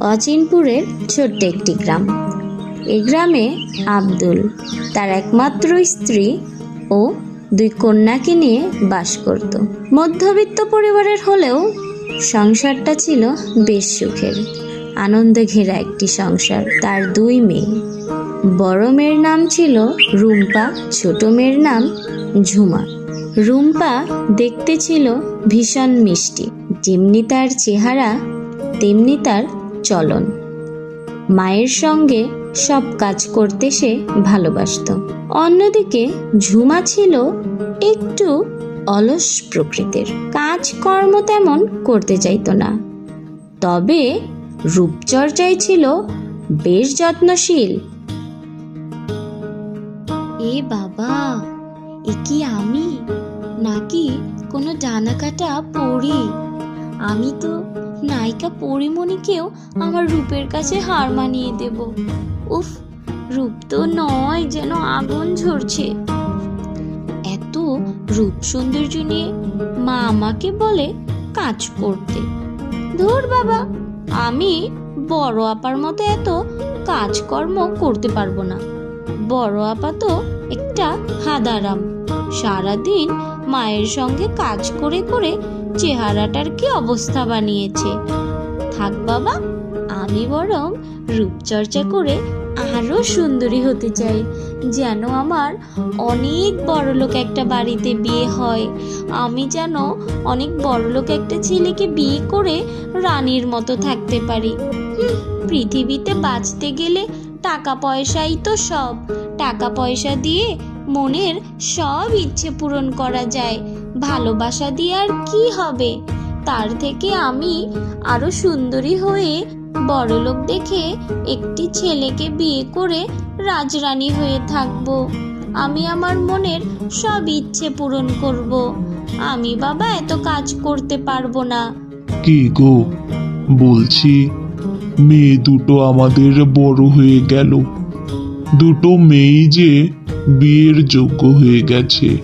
অচিনপুরের ছোট্ট একটি গ্রাম। এই গ্রামে আব্দুল, তার একমাত্র স্ত্রী ও দুই কন্যাকে নিয়ে বাস করত। মধ্যবিত্ত পরিবারের হলেও সংসারটা ছিল বেশ সুখের। আনন্দে ঘেরা একটি সংসার, তার দুই মেয়ে। বড় মেয়ের নাম ছিল রুম্পা, ছোট মেয়ের নাম ঝুমা। রুম্পা দেখতে ছিল ভীষণ মিষ্টি, যেমনি তার চেহারা, তেমনি তার চলন। মায়ের সঙ্গে সব কাজ করতে সে ভালোবাসত। অন্যদিকে ঝুমা ছিল একটু অলস প্রকৃতির, কাজকর্ম তেমন করতে চাইতো না। তবে রূপচর্চায় ছিল বেশ যত্নশীল এ বাবা, এ কি আমি? নাকি কোনো ডানা কাটা পড়ি আমি তো নায়িকা পরিমণিকেও আমার রূপের কাছে হার মানিয়ে দেব। উফ, রূপ তো নয় যেন আগুন ঝরছে। এত রূপ সৌন্দর্য নিয়ে মা আমাকে বলে কাজ করতে। ধুর বাবা, আমি বড় আপার মতো এত কাজকর্ম করতে পারব না। বড় আপা তো একটা হাদারাম। সারাদিন মায়ের সঙ্গে কাজ করে করে চেহারাটার কি অবস্থা বানিয়েছে। থাক বাবা, আমি বরং রূপচর্চা করে আরও সুন্দরী হতে চাই। যেন আমার অনেক বড়লোক একটা বাড়িতে বিয়ে হয়। আমি যেন অনেক বড়লোক একটা ছেলেকে বিয়ে করে রানীর মতো থাকতে পারি। পৃথিবীতে বাঁচতে গেলে টাকা পয়সাই তো সব। টাকা পয়সা দিয়ে মনের সব ইচ্ছে পূরণ করা যায়। ভালোবাসা দিয়ে আর কি হবে? তার থেকে আমি আরও সুন্দরী হয়ে বড়লোক দেখে একটি ছেলেকে বিয়ে করে রাজরানী হয়ে থাকব। আমি আমার মনের সব ইচ্ছে পূরণ করব। আমি বাবা এত কাজ করতে পারব না। কি গো? বলছি মেয়ে দুটো আমাদের বড় হয়ে গেল। দুটো মেয়েই যে বিয়ের যোগ্য হয়ে গেছে।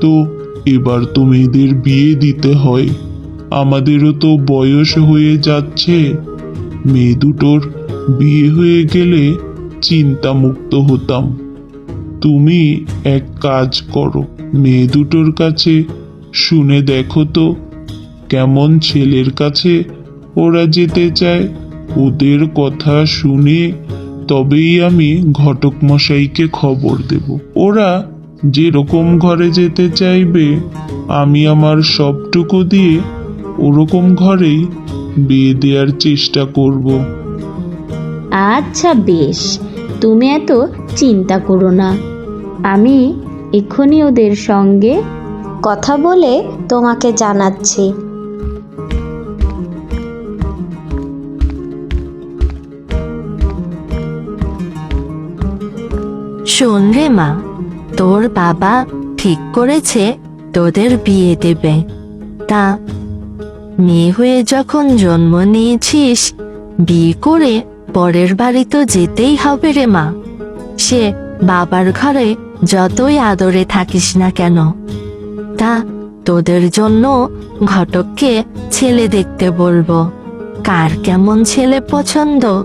তো এবার তো মেয়েদের বিয়ে দিতে হয়। আমাদেরও তো বয়স হয়ে যাচ্ছে। মেয়ে দুটোর বিয়ে হয়ে গেলে চিন্তামুক্ত হতাম। তুমি এক কাজ করো, মেয়ে দুটোর কাছে শুনে দেখো তো, কেমন ছেলের কাছে ওরা যেতে চায়। ওদের কথা শুনে তবেই আমি ঘটক মশাইকে খবর দেব। ওরা যেরকম ঘরে যেতে চাইবে, আমি আমার সবটুকু দিয়ে ওরকম ঘরেই বিয়ে দেওয়ার চেষ্টা করব। আচ্ছা বেশ, তুমি এত চিন্তা করো না। আমি এক্ষুনি ওদের সঙ্গে কথা বলে তোমাকে জানাচ্ছি। শোন রে মা, তোর বাবা ঠিক করেছে তোদের বিয়ে দেবে। তা, মেয়ে হয়ে যখন জন্ম নিয়েছিস, বিয়ে করে পরের বাড়ি তো যেতেই হবে রে মা। সে বাবার ঘরে যতই আদরে থাকিস না কেন। তা, তোদের জন্য ঘটককে ছেলে দেখতে বলব। কার কেমন ছেলে পছন্দ?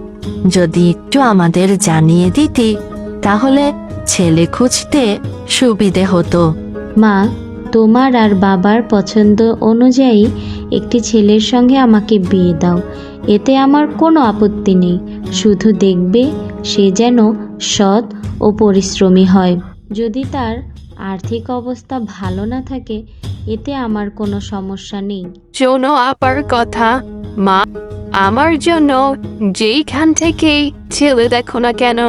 যদি একটু আমাদের জানিয়ে দিতি। তাহলে ছেলে খুঁজতে সুবিধে হতো। মা তোমার আর বাবার পছন্দ অনুযায়ী একটি ছেলের সঙ্গে আমাকে বিয়ে দাও। এতে আমার কোনো আপত্তি নেই। শুধু দেখবে সে যেন সৎ ও পরিশ্রমী হয়। যদি তার আর্থিক অবস্থা ভালো না থাকে এতে আমার কোনো সমস্যা নেই। শোনো আপার কথা। মা আমার জন্য যেইখান থেকে ছেলে দেখো না কেন,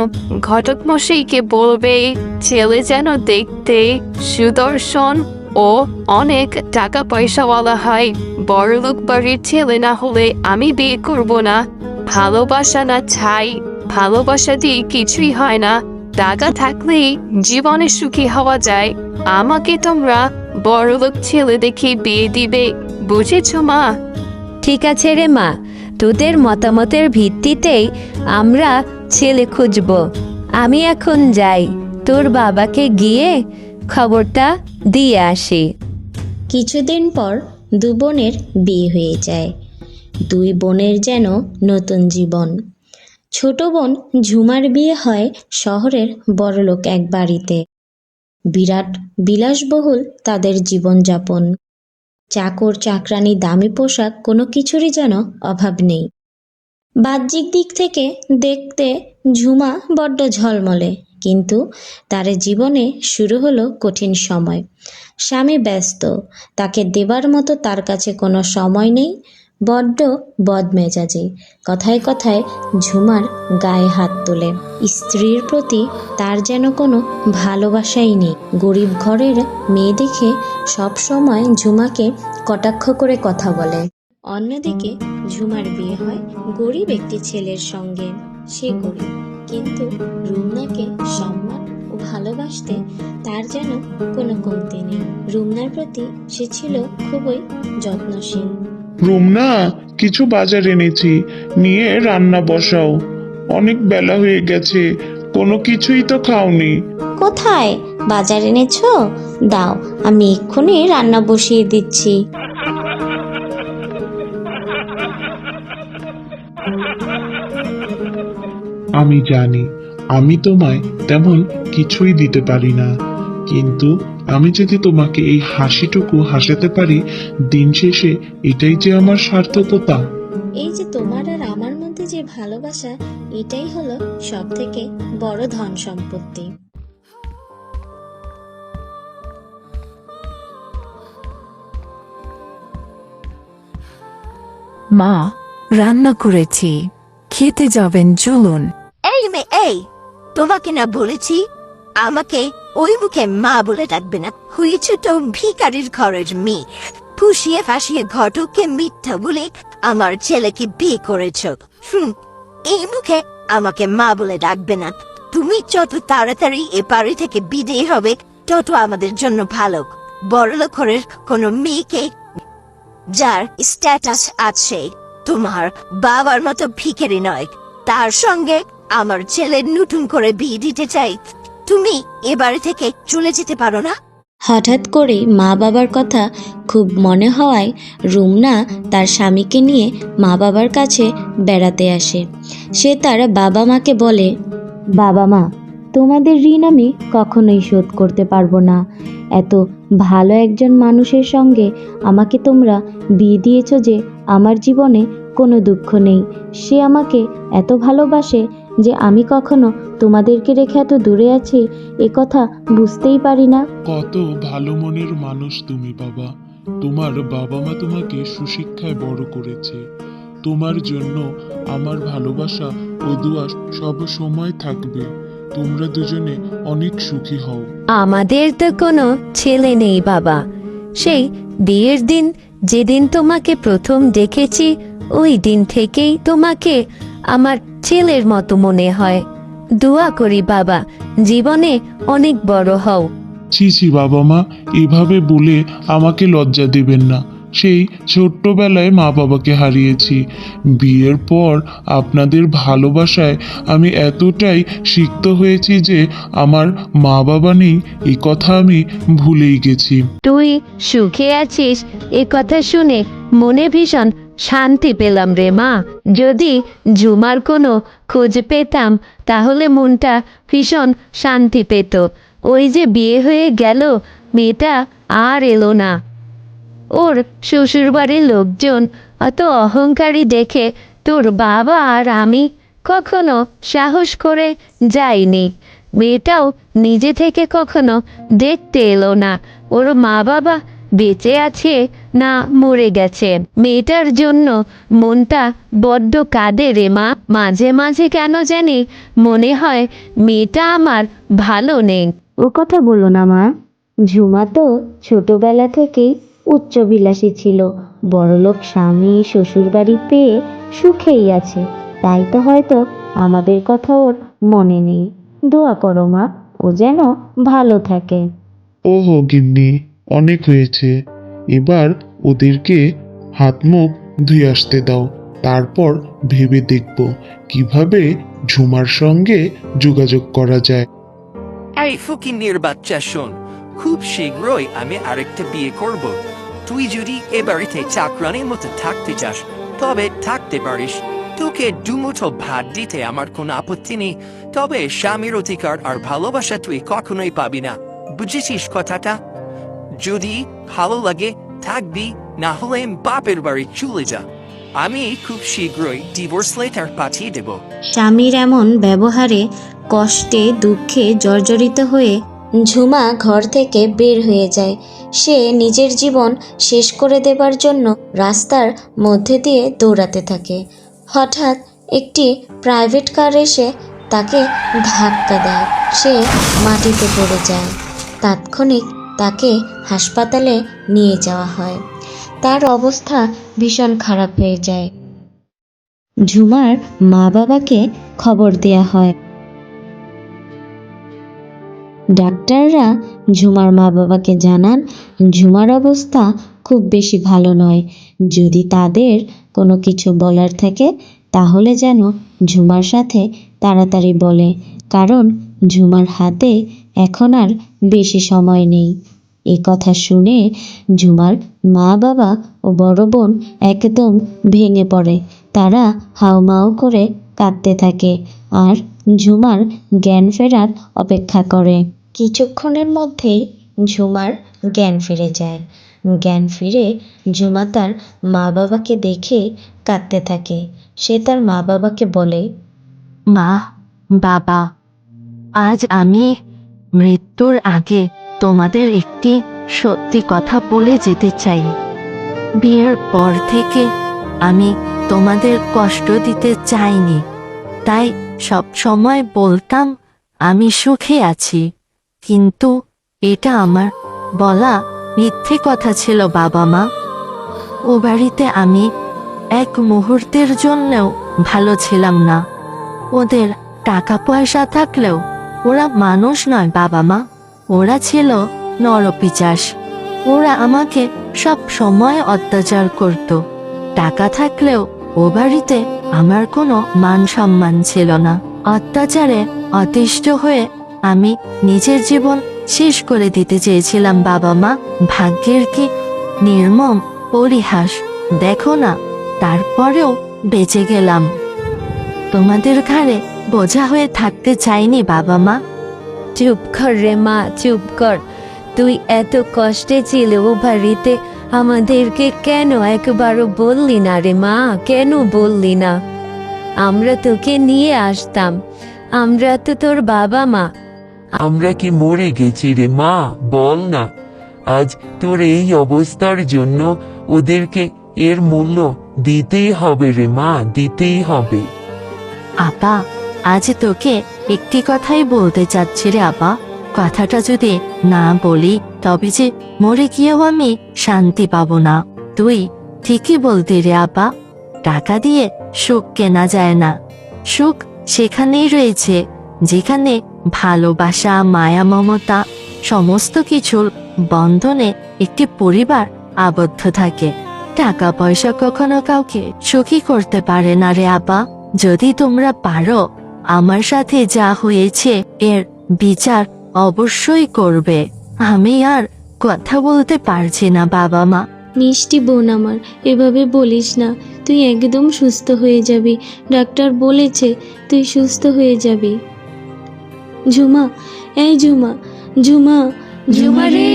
ঘটক মশাইকে বলবে, ছেলে যেন দেখতে সুদর্শন ও অনেক টাকা পয়সাওয়ালা হয় বড়লোক বাড়ির ছেলে না হলে আমি বিয়ে করব না। ভালোবাসা না ছাই, ভালোবাসা দিয়ে কিছুই হয় না। টাকা থাকলেই জীবনে সুখী হওয়া যায়। আমাকে তোমরা বড়লোক ছেলে দেখে বিয়ে দিবে, বুঝেছ মা? ঠিক আছে রে মা। তোদের মতামতের ভিত্তিতেই আমরা ছেলে খুঁজব। আমি এখন যাই, তোর বাবাকে গিয়ে খবরটা দিয়ে আসি। কিছুদিন পর দু বোনের বিয়ে হয়ে যায়। দুই বোনের যেন নতুন জীবন। ছোট বোন ঝুমার বিয়ে হয় শহরের বড়লোক এক বাড়িতে। বিরাট বিলাসবহুল তাদের জীবনযাপন। চাকর, চাকরানি, দামি পোশাক, কোনো কিছুরই যেন অভাব নেই। বাহ্যিক দিক থেকে দেখতে ঝুমা বড্ড ঝলমলে, কিন্তু তার জীবনে শুরু হলো কঠিন সময়। স্বামী ব্যস্ত, তাকে দেবার মতো তার কাছে কোনো সময় নেই বড্ড বদমেজাজি। কথায় কথায় ঝুমার গায়ে হাত তোলে। স্ত্রীর প্রতি তার যেন কোনো ভালোবাসাই নেই। গরিব ঘরের মেয়ে দেখে সব সময় ঝুমাকে কটাক্ষ করে কথা বলে। অন্যদিকে ঝুমার বিয়ে হয় গরিব একটি ছেলের সঙ্গে। সে গরিব, কিন্তু রুমনাকে সম্মান ও ভালোবাসতে তার যেন কোনো কমতি নেই। রুমনার প্রতি সে ছিল খুবই যত্নশীল। রুমনা কিছু বাজার এনেছি নিয়ে রান্না বসাও। অনেক বেলা হয়ে গেছে কোনো কিছুই তো খাওনি। কোথায়? বাজার এনেছো? দাও আমি এক্ষুনি রান্না বসিয়ে দিচ্ছি। আমি জানি আমি তোমায় তেমন কিছুই দিতে পারি না কিন্তু আমি যদি তোমাকে এই হাসিটুকু হাসাতে পারি দিন শেষে এটাই যে আমার সার্থকতা। এই যে তোমার আর আমার মধ্যে যে ভালোবাসা এটাই হলো সব থেকে বড় ধন সম্পত্তি। মা রান্না করেছি। খেতে যাবেন চলুন। এই মে এই তোমাকে না বলেছি আমাকে ওই মুখে মা বলে ডাকবে না। হয়েছে তো ভিকারির ঘরের মেয়ে। ফুসিয়ে ফাঁসিয়ে ঘটককে মিথ্যা বলে আমার ছেলেকে বিয়ে করেছ। হুম, এই মুখে আমাকে মা বলে ডাকবে না। তুমি যত তাড়াতাড়ি এ বাড়ি থেকে বিদেয় হবে, তত আমাদের জন্য ভালো। বড়লোক ঘরের কোনো মেয়েকে যার স্ট্যাটাস আছে, তোমার বাবার মতো ভিখারি নয়, তার সঙ্গে আমার ছেলের নতুন করে বিয়ে দিতে চাই। তুমি এ বাড়ি থেকে চলে যেতে পারো না? হঠাৎ করে মা বাবার কথা খুব মনে হওয়ায় রুমনা তার স্বামীকে নিয়ে মা বাবার কাছে বেড়াতে আসে। সে তার বাবা মাকে বলে, বাবা মা, তোমাদের ঋণ আমি কখনোই শোধ করতে পারব না। এত ভালো একজন মানুষের সঙ্গে আমাকে তোমরা বিয়ে দিয়েছ যে আমার জীবনে কোনো দুঃখ নেই। সে আমাকে এত ভালোবাসে যে আমি কখনো তোমাদেরকে রেখে এত দূরে আছি এ কথা বুঝতেই পারি না। কত ভালো মনের মানুষ তুমি বাবা। তোমার বাবা মা তোমাকে সুশিক্ষায় বড় করেছে। তোমার জন্য আমার ভালোবাসা ও দোয়া সব সময় থাকবে। তোমরা দুজনে অনেক সুখী হও। আমাদের তো কোনো ছেলে নেই বাবা। সেই বিয়ের দিন যেদিন তোমাকে প্রথম দেখেছি ওই দিন থেকেই তোমাকে আমার ছেলের মতো মনে হয়। দোয়া করি বাবা জীবনে অনেক বড় হও। ছি ছি বাবা মা এভাবে বলে আমাকে লজ্জা দেবেন না। সেই ছোট্টবেলায় মা বাবাকে হারিয়েছি। বিয়ের পর আপনাদের ভালোবাসায় আমি এতটাই সিক্ত হয়েছি যে আমার মা বাবা নেই এই কথা আমি ভুলেই গেছি। তুই সুখে আছিস এ কথা শুনে মনে ভীষণ শান্তি পেলাম রে মা। যদি জুমার কোনো খোঁজ পেতাম, তাহলে মনটা ভীষণ শান্তি পেত। ওই যে বিয়ে হয়ে গেল, মেয়েটা আর এলো না। ওর শ্বশুরবাড়ির লোকজন অত অহংকারী দেখে তোর বাবা আর আমি কখনো সাহস করে যাইনি। মেয়েটাও নিজে থেকে কখনো দেখতে এলো না। ওর মা বাবা বেঁচে আছে না মরে গেছে। মেয়েটার জন্য মনটা বড্ড কাঁদে রে মা। মাঝে মাঝে কেন জানি মনে হয় মেয়েটা আমার ভালো নেই। ও কথা বলো না মা। ঝুমা তো ছোটবেলা থেকেই উচ্চবিলাসী ছিল। বড়লোক স্বামী শ্বশুরবাড়ি পেয়ে সুখেই আছে। তাই তো হয়তো আমাদের কথা ওর মনে নেই। দোয়া করো মা ও যেন ভালো থাকে। ওহো গিন্নি অনেক হয়েছে। এবার ওদেরকে হাত মুখ ধুয়ে আসতে দাও। তারপর ভেবে দেখব কীভাবে ঝুমার সঙ্গে যোগাযোগ করা যায়। এই ফকিন্নির বাচ্চা শোন, খুব শীঘ্রই আমি আরেকটা বিয়ে করব। তুই যদি এ বাড়িতে চাকরানির মতো থাকতে চাস, তবে থাকতে পারিস। তোকে দুমুঠো ভাত দিতে আমার কোনো আপত্তি নেই। তবে স্বামীর অধিকার আর ভালোবাসা তুই কখনোই পাবি না। বুঝেছিস কথাটা? যদি ভালো লাগে, থাকবি, না হলে বাপের বাড়ি চলে যা। আমি খুব শীঘ্রই ডিভোর্স লেটার পাঠিয়ে দেব। স্বামীর এমন ব্যবহারে কষ্টে, দুঃখে জর্জরিত হয়ে ঝুমা ঘর থেকে বের হয়ে যায়। সে নিজের জীবন শেষ করে দেবার জন্য রাস্তার মধ্যে দিয়ে দৌড়াতে থাকে। হঠাৎ একটি প্রাইভেট কার এসে তাকে ধাক্কা দেয়। সে মাটিতে পড়ে যায়। তাৎক্ষণিক তাকে হাসপাতালে নিয়ে যাওয়া হয়। তার অবস্থা ভীষণ খারাপ হয়ে যায়। ঝুমার মা বাবাকে খবর দেয়া হয়। ডাক্তাররা ঝুমার মা বাবাকে জানান, ঝুমার অবস্থা খুব বেশি ভালো নয়। যদি তাদের কোনো কিছু বলার থাকে, তাহলে যেন ঝুমার সাথে তাড়াতাড়ি বলে। কারণ ঝুমার হাতে এখন আর বেশি সময় নেই। এ কথা শুনে ঝুমার মা বাবা ও বড় বোন একদম ভেঙে পড়ে। তারা হাউমাউ করে কাঁদতে থাকে আর ঝুমার জ্ঞান ফেরার অপেক্ষা করে। কিছুক্ষণের মধ্যেই ঝুমার জ্ঞান ফিরে যায়। জ্ঞান ফিরে ঝুমা তার মা বাবাকে দেখে কাঁদতে থাকে। সে তার মা বাবাকে বলে, মা, বাবা, আজ আমি মৃত্যুর আগে তোমাদের একটি সত্যি কথা বলে যেতে চাই। বিয়ের পর থেকে আমি তোমাদের কষ্ট দিতে চাইনি। তাই সব সময় বলতাম, আমি সুখে আছি। কিন্তু এটা আমার বলা মিথ্যে কথা ছিল বাবা মা। ও বাড়িতে আমি এক মুহূর্তের জন্যও ভালো ছিলাম না। ওদের টাকা পয়সা থাকলেও ওরা মানুষ নয়, বাবা মা। ওরা ছিল নরপিচাস। ওরা আমাকে সব সময় অত্যাচার করত। টাকা থাকলেও ও বাড়িতে আমার কোনো মান সম্মান ছিল না। অত্যাচারে অতিষ্ঠ হয়ে আমি নিজের জীবন শেষ করে দিতে চেয়েছিলাম, বাবা মা। ভাগ্যের কি নির্মম পরিহাস, দেখো না, তারপরেও বেঁচে গেলাম। তোমাদের ঘাড়ে বোঝা হয়ে থাকতে চাইনি বাবা মা চুপ কর রে মা চুপ কর। তুই এত কষ্টে ছিল ও বাড়িতে আমাদেরকে কেন একবারও বললি না রে মা? কেন বললি না? আমরা তোকে নিয়ে আসতাম। আমরা তো তোর বাবা মা আমরা কি মরে গেছি রে মা? বল না। আজ তোর এই অবস্থার জন্য ওদেরকে এর মূল্য দিতেই হবে রে মা দিতেই হবে। আপা আজ তোকে একটি কথাই বলতে চাচ্ছি রে আপা। কথাটা যদি না বলি, তবে যে মরে গিয়েও আমি শান্তি পাবো না। তুই ঠিকই বলতি রে আপা। টাকা দিয়ে সুখ কেনা যায় না। সুখ সেখানেই রয়েছে, যেখানে ভালোবাসা, মায়া, মমতা সমস্ত কিছুর বন্ধনে একটি পরিবার আবদ্ধ থাকে। টাকা পয়সা কখনো কাউকে সুখী করতে পারে না রে আপা। যদি তোমরা পারো আমার সাথে যা হয়েছে, এর বিচার অবশ্যই করবে। আমি আর কথা বলতে পারছি না, বাবা মা। মিষ্টি বোন আমার, এভাবে বলিস না। তুই একদম সুস্থ হয়ে যাবি। ডাক্তার বলেছে তুই সুস্থ হয়ে যাবি। ঝুমা, এই ঝুমা ঝুমা ঝুমা রে।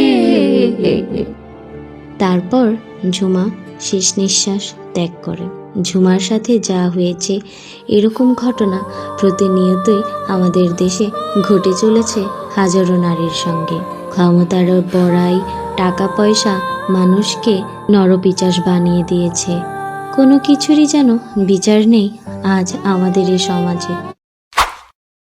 তারপর ঝুমা শেষ নিঃশ্বাস ত্যাগ করে। ঝুমার সাথে যা হয়েছে, এরকম ঘটনা প্রতিনিয়তই আমাদের দেশে ঘটে চলেছে হাজারো নারীর সঙ্গে। ক্ষমতার বড়াই টাকা পয়সা মানুষকে নরপিচাস বানিয়ে দিয়েছে। কোনো কিছুরই যেন বিচার নেই আজ আমাদের এই সমাজে।